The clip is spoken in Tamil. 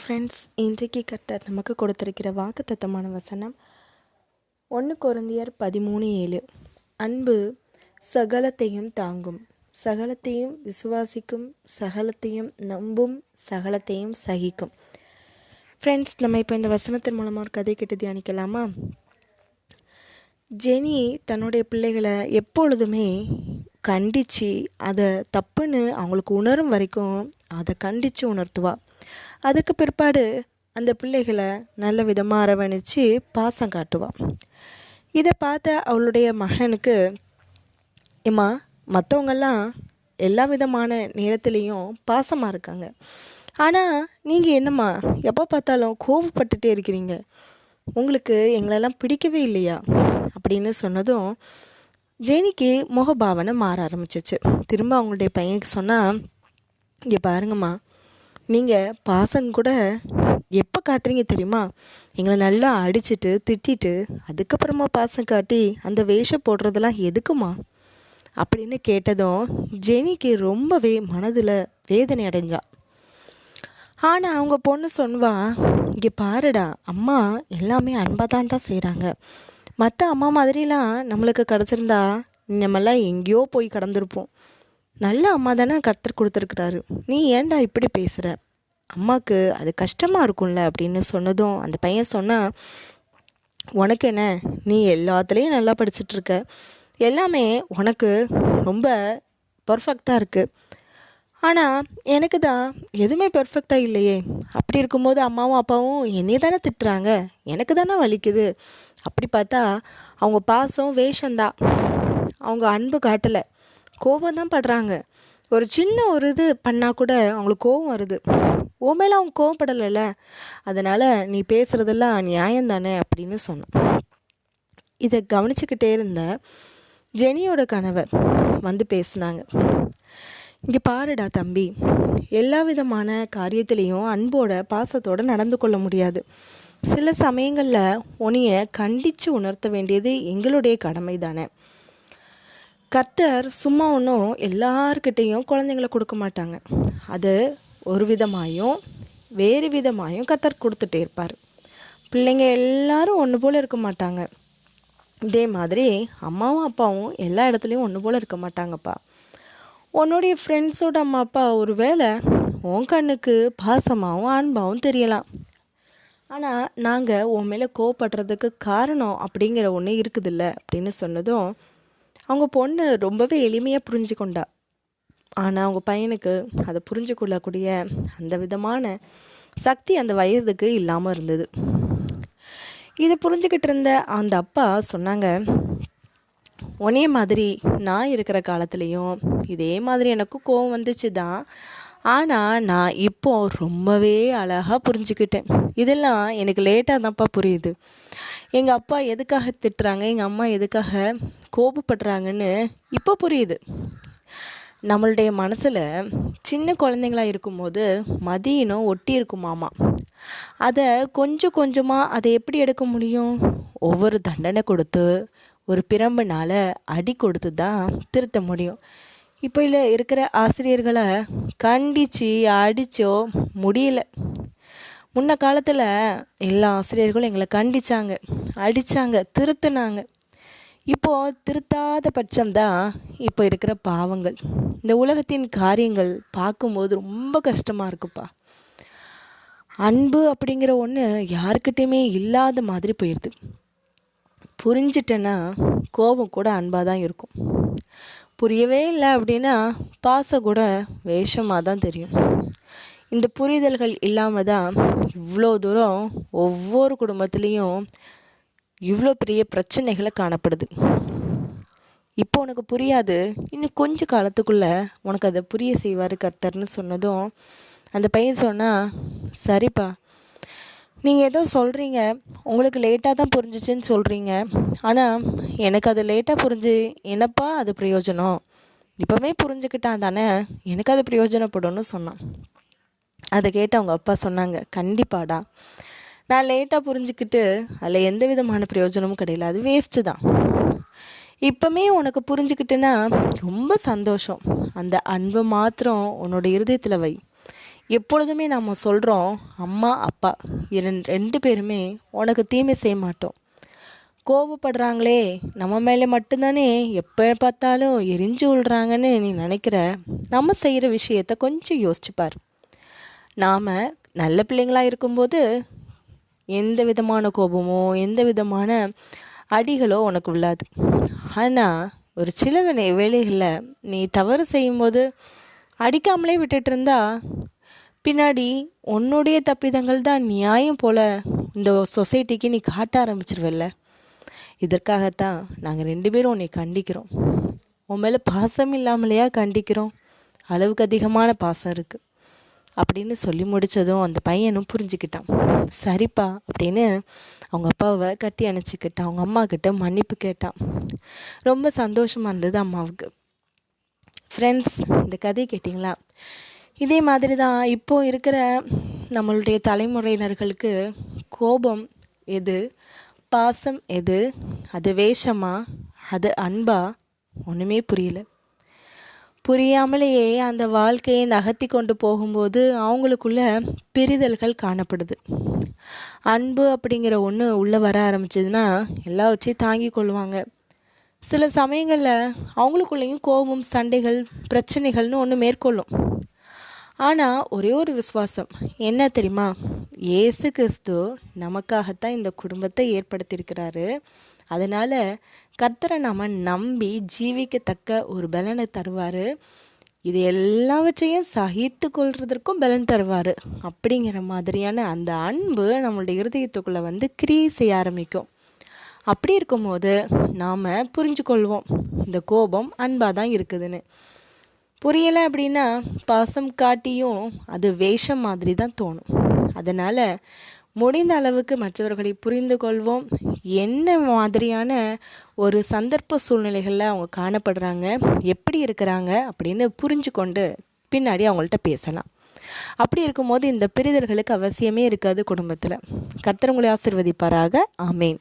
ஃப்ரெண்ட்ஸ் இன்றைக்கு கர்த்தர் நமக்கு கொடுத்திருக்கிற வாக்குத்தத்தமான வசனம் ஒன்று குருந்தியர் பதிமூணு ஏழு. அன்பு சகலத்தையும் தாங்கும். சகலத்தையும் விசுவாசிக்கும் சகலத்தையும் நம்பும் சகலத்தையும் சகிக்கும். ஃப்ரெண்ட்ஸ் நம்ம இப்போ இந்த வசனத்தின் மூலமாக ஒரு கதை கிட்ட தியானிக்கலாமா? ஜெனி தன்னுடைய பிள்ளைகளை எப்பொழுதுமே கண்டித்து அதை தப்புன்னு அவங்களுக்கு உணரும் வரைக்கும் அதை கண்டித்து உணர்த்துவா. அதுக்கு பிற்பாடு அந்த பிள்ளைகளை நல்ல விதமாக அரவணைச்சு பாசம் காட்டுவாள் இதை பார்த்த அவளுடைய மகனுக்கு இம்மா மற்றவங்கெல்லாம் எல்லா விதமான நேரத்துலேயும் பாசமாக இருக்காங்க. ஆனால் நீங்கள் என்னம்மா எப்போ பார்த்தாலும் கோவப்பட்டுட்டே இருக்கிறீங்க? உங்களுக்கு எங்களெல்லாம் பிடிக்கவே இல்லையா? அப்படின்னு சொன்னதும் ஜெனிக்கு முகபாவனை மாற ஆரம்பிச்சிச்சு. திரும்ப அவங்களுடைய பையனுக்கு சொன்னால் இங்கே பாருங்கம்மா. நீங்கள் பாசம் கூட எப்போ காட்டுறீங்க தெரியுமா? எங்களை நல்லா அடிச்சிட்டு திட்டிட்டு அதுக்கப்புறமா பாசம் காட்டி அந்த வேஷம் போடுறதெல்லாம் எதுக்குமா அப்படின்னு கேட்டதும் ஜெனிக்கு ரொம்பவே மனதில் வேதனை அடைஞ்சா. ஆனால் அவங்க பொண்ணு சொன்வா இங்கே பாருடா அம்மா எல்லாமே அன்பாக தான்டா செய்கிறாங்க மற்ற அம்மா மாதிரிலாம் நம்மளுக்கு கிடச்சிருந்தா நம்மெல்லாம் எங்கேயோ போய் கடந்திருப்போம். நல்ல அம்மா தானே கர்த்தர் கொடுத்துருக்குறாரு. நீ ஏன்டா இப்படி பேசுகிற அம்மாவுக்கு அது கஷ்டமாக இருக்கும்ல அப்படின்னு சொன்னதும் அந்த பையன் சொன்னால் உனக்கு என்ன? நீ எல்லாத்துலேயும் நல்லா படிச்சிட்ருக்க எல்லாமே உனக்கு ரொம்ப பர்ஃபெக்டாக இருக்குது ஆனால் எனக்கு தான் எதுவுமே பெர்ஃபெக்டாக இல்லையே. அப்படி இருக்கும்போது அம்மாவும் அப்பாவும் என்னையே தானே திட்டுறாங்க? எனக்கு தானே வலிக்குது. அப்படி பார்த்தா அவங்க பாசம் வேஷந்தான் அவங்க அன்பு காட்டலை. கோபம் தான் படுறாங்க ஒரு சின்ன ஒரு இது பண்ணால் கூட அவங்களுக்கு கோபம் வருது. உன் மேலே அவங்க கோவப்படலைல்ல அதனால் நீ பேசுகிறதெல்லாம் நியாயம் தானே அப்படின்னு சொன்னான். இதை கவனிச்சுக்கிட்டே இருந்த ஜெனியோட கணவர் வந்து பேசினாங்க. இங்கே பாருடா தம்பி. எல்லா விதமான காரியத்திலையும் அன்போட பாசத்தோடு நடந்து கொள்ள முடியாது. சில சமயங்களில் உன்னைய கண்டித்து உணர்த்த வேண்டியது எங்களுடைய கடமை தானே கர்த்தர் சும்மா ஒன்றும் எல்லார்கிட்டேயும் குழந்தைங்கள கொடுக்க மாட்டாங்க. அது ஒரு விதமாயும் வேறு விதமாயும் கர்த்தர் கொடுத்துட்டே இருப்பார். பிள்ளைங்க எல்லாரும் ஒன்று போல் இருக்க மாட்டாங்க. இதே மாதிரி அம்மாவும் அப்பாவும் எல்லா இடத்துலையும் ஒன்று போல் இருக்க மாட்டாங்கப்பா. உன்னுடைய ஃப்ரெண்ட்ஸோட அம்மா அப்பா ஒரு வேளை உன் கண்ணுக்கு பாசமாகவும் அன்பாகவும் தெரியலாம். ஆனால் நாங்கள் உன் மேலே கோவப்படுறதுக்கு காரணம் அப்படிங்கிற ஒன்று இருக்குதில்ல அப்படின்னு சொன்னதும் அவங்க பொண்ணு ரொம்பவே எளிமையாக புரிஞ்சு கொண்டா ஆனால் அவங்க பையனுக்கு அதை புரிஞ்சு கொள்ளக்கூடிய அந்த விதமான சக்தி அந்த வயதுக்கு இல்லாமல் இருந்தது. இதை புரிஞ்சுக்கிட்டு இருந்த அந்த அப்பா சொன்னாங்க ஒரே மாதிரி நான் இருக்கிற காலத்துலேயும் இதே மாதிரி எனக்கும் கோவம் வந்துச்சு தான் ஆனால் நான் இப்போ ரொம்பவே அழகாக புரிஞ்சுக்கிட்டேன். இதெல்லாம் எனக்கு லேட்டாக தான்ப்பா புரியுது. எங்கள் அப்பா எதுக்காக திட்டுறாங்க? எங்கள் அம்மா எதுக்காக கோபப்படுறாங்கன்னு இப்போ புரியுது. நம்மளுடைய மனசில் சின்ன குழந்தைங்களா இருக்கும்போது மதியினம் ஒட்டி இருக்குமாமா அதை கொஞ்சம் கொஞ்சமாக அதை எப்படி எடுக்க முடியும்? ஒவ்வொரு தண்டனை கொடுத்து ஒரு பிரம்புனால் அடி கொடுத்து தான் திருத்த முடியும். இப்போ இல்லை இருக்கிற ஆசிரியர்களை கண்டித்து அடித்தோ முடியல. முன்ன காலத்தில் எல்லா ஆசிரியர்களும் எங்களை கண்டித்தாங்க அடித்தாங்க திருத்தினாங்க. இப்போது திருத்தாத பட்சம்தான் இப்போ இருக்கிற பாவங்கள். இந்த உலகத்தின் காரியங்கள் பார்க்கும்போது ரொம்ப கஷ்டமாக இருக்குப்பா. அன்பு அப்படிங்கிற ஒன்று யாருக்கிட்டையுமே இல்லாத மாதிரி போயிடுது புரிஞ்சிட்டேன்னா கோபம் கூட அன்பாக தான் இருக்கும். புரியவே இல்லை அப்படின்னா பாசம் கூட வேஷமாக தான் தெரியும். இந்த புரிதல்கள் இல்லாமல் தான் இவ்வளோ தூரம் ஒவ்வொரு குடும்பத்துலேயும் இவ்வளோ பெரிய பிரச்சனைகளை காணப்படுது. இப்போ உனக்கு புரியாது. இன்னும் கொஞ்ச காலத்துக்குள்ளே உனக்கு அதை புரிய செய்வார் கர்த்தர்னு சொன்னதும் அந்த பையன் சொன்னால் சரிப்பா நீங்கள் ஏதோ சொல்கிறீங்க உங்களுக்கு லேட்டாக தான் புரிஞ்சிச்சுன்னு சொல்கிறீங்க ஆனால் எனக்கு அது லேட்டாக புரிஞ்சு என்னப்பா அது பிரயோஜனம்? இப்போவே புரிஞ்சுக்கிட்டான் தானே எனக்கு அது பிரயோஜனப்படும்னு சொன்னான். அதை கேட்டு அவங்க அப்பா சொன்னாங்க கண்டிப்பாடா. நான் லேட்டாக புரிஞ்சுக்கிட்டு அதில் எந்த விதமான பிரயோஜனமும் கிடையாது அது வேஸ்ட்டு தான். இப்போமே உனக்கு புரிஞ்சுக்கிட்டுன்னா ரொம்ப சந்தோஷம். அந்த அன்பை மாத்திரம் உன்னோட இருதயத்தில் வை. எப்பொழுதுமே நம்ம சொல்கிறோம் அம்மா அப்பா இரண்டு ரெண்டு பேருமே உனக்கு தீமை செய்ய மாட்டோம். கோபப்படுறாங்களே நம்ம மேலே மட்டும்தானே எப்போ பார்த்தாலும் எரிஞ்சு விழுறாங்கன்னு நீ நினைக்கிற நம்ம செய்கிற விஷயத்த கொஞ்சம் யோசிச்சுப்பார் நாம் நல்ல பிள்ளைங்களாக இருக்கும்போது எந்த விதமான கோபமோ எந்த விதமான அடிகளோ உனக்கு உள்ளாது. ஆனால் ஒரு சில வேலைகளில் நீ தவறு செய்யும்போது அடிக்காமலே விட்டுட்டு இருந்தா பின்னாடி உன்னுடைய தப்பிதங்கள் தான் நியாயம் போல் இந்த சொசைட்டிக்கு நீ காட்ட ஆரம்பிச்சிருவல்ல. இதற்காகத்தான் நாங்கள் ரெண்டு பேரும் உன்னை கண்டிக்கிறோம். உன் மேலே பாசம் இல்லாமலையா கண்டிக்கிறோம்? அளவுக்கு அதிகமான பாசம் இருக்குது அப்படின்னு சொல்லி முடித்ததும் அந்த பையனும் புரிஞ்சுக்கிட்டான். சரிப்பா அப்படின்னு அவங்க அப்பாவை கட்டி அணைச்சிக்கிட்டான். அவங்க அம்மா கிட்ட மன்னிப்பு கேட்டான். ரொம்ப சந்தோஷமாக இருந்தது அம்மாவுக்கு. ஃப்ரெண்ட்ஸ் இந்த கதை கேட்டிங்களா? இதே மாதிரி தான் இப்போது இருக்கிற நம்மளுடைய தலைமுறையினர்களுக்கு கோபம் எது? பாசம் எது? அது வேஷமா? அது அன்பா? ஒன்றுமே புரியல. புரியாமலேயே அந்த வாழ்க்கையை நகர்த்தி கொண்டு போகும்போது அவங்களுக்குள்ள பிரிதல்கள் காணப்படுது. அன்பு அப்படிங்கிற ஒன்று உள்ளே வர ஆரம்பிச்சதுன்னா எல்லாவற்றையும் தாங்கி கொள்வாங்க. சில சமயங்களில் அவங்களுக்குள்ளேயும் கோபம் சண்டைகள் பிரச்சனைகள்னு ஒன்று மேற்கொள்ளும். ஆனால் ஒரே ஒரு விசுவாசம். என்ன தெரியுமா? ஏசு கிறிஸ்து நமக்காகத்தான் இந்த குடும்பத்தை ஏற்படுத்தியிருக்கிறாரு. அதனால் கர்த்தரை நாம் நம்பி ஜீவிக்கத்தக்க ஒரு பலனை தருவார். இது எல்லாவற்றையும் சகித்து கொள்றதற்கும் பலன் தருவார். அப்படிங்கிற மாதிரியான அந்த அன்பு நம்மளுடைய இருதயத்துக்குள்ளே வந்து கிரியை செய்ய ஆரம்பிக்கும். அப்படி இருக்கும்போது நாம் புரிஞ்சு கொள்வோம் இந்த கோபம் அன்பாக தான் இருக்குதுன்னு. புரியலை அப்படின்னா பாசம் காட்டியும் அது வேஷம் மாதிரி தான் தோணும். அதனால் முடிந்த அளவுக்கு மற்றவர்களை புரிந்து கொள்வோம். என்ன மாதிரியான ஒரு சந்தர்ப்ப சூழ்நிலைகளில் அவங்க காணப்படுறாங்க எப்படி இருக்கிறாங்க அப்படின்னு புரிஞ்சு கொண்டு பின்னாடி அவங்கள்ட்ட பேசலாம். அப்படி இருக்கும்போது இந்த பிரிதல்களுக்கு அவசியமே இருக்காது குடும்பத்தில். கத்தரவங்களை ஆசிர்வதிப்பாராக. ஆமேன்.